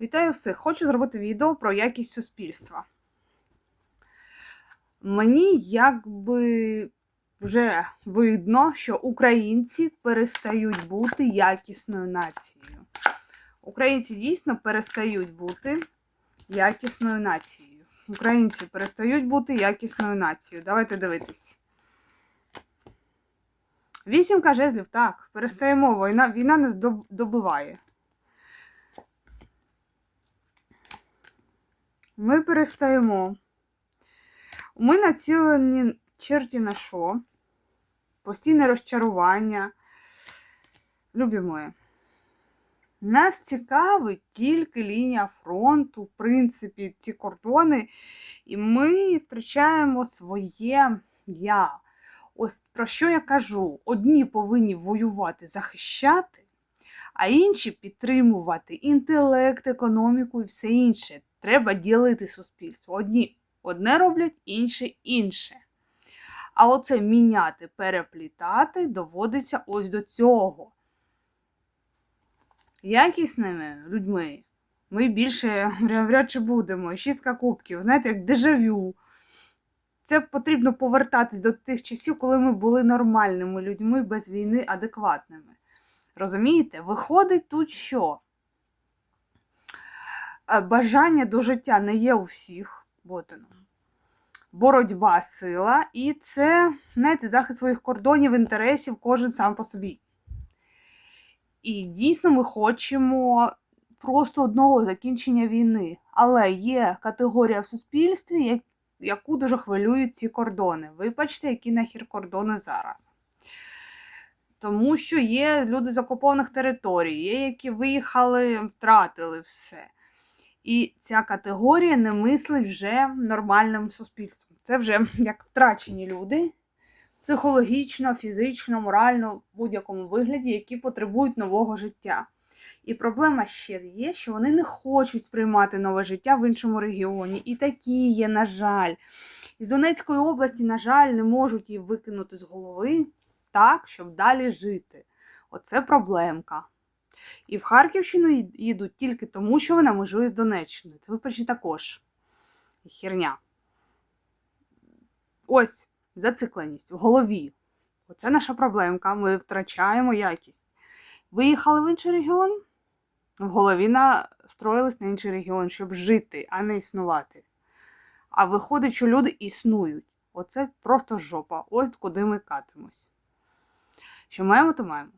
Вітаю всіх! Хочу зробити відео про якість суспільства. Мені якби вже видно, що українці перестають бути якісною нацією. Українці дійсно перестають бути якісною нацією. Українці перестають бути якісною нацією. Давайте дивитись. Вісімка жезлів, так, перестаємо. Війна, війна нас доб- добиває. Ми перестаємо. Ми націлені черті на що? Постійне розчарування. Любі мої. Нас цікавить тільки лінія фронту, в принципі, ці кордони, і ми втрачаємо своє я. Ось про що я кажу: одні повинні воювати, захищати, а інші підтримувати інтелект, економіку і все інше. Треба ділити суспільство. Одні одне роблять, інші інше. А оце міняти, переплітати доводиться ось до цього. Якісними людьми ми більше вряд чи будемо. Шістка кубків, знаєте, як дежавю. Це потрібно повертатись до тих часів, коли ми були нормальними людьми без війни адекватними. Розумієте? Виходить тут що? Е, Бажання до життя не є у всіх. От воно. Боротьба сила, і це, знаєте, захист своїх кордонів, інтересів, кожен сам по собі. І дійсно ми хочемо просто одного закінчення війни. Але є категорія в суспільстві, яку дуже хвилюють ці кордони. Вибачте, які нахер кордони зараз. Тому що є люди з окупованих територій, є, які виїхали, втратили все. І ця категорія не мислить вже нормальним суспільством. Це вже як втрачені люди психологічно, фізично, морально, в будь-якому вигляді, які потребують нового життя. І проблема ще є, що вони не хочуть сприймати нове життя в іншому регіоні. І такі є, на жаль. Із Донецької області, на жаль, не можуть її викинути з голови так, щоб далі жити. Оце проблемка. І в Харківщину їдуть тільки тому, що вона межує з Донеччиною. Це вибачте також. Херня. Ось зацикленість в голові. Оце наша проблемка. Ми втрачаємо якість. Виїхали в інший регіон, в голові настроїлись на інший регіон, щоб жити, а не існувати. А виходить, що люди існують. Оце просто жопа. Ось куди ми катимось. Що маємо, то маємо.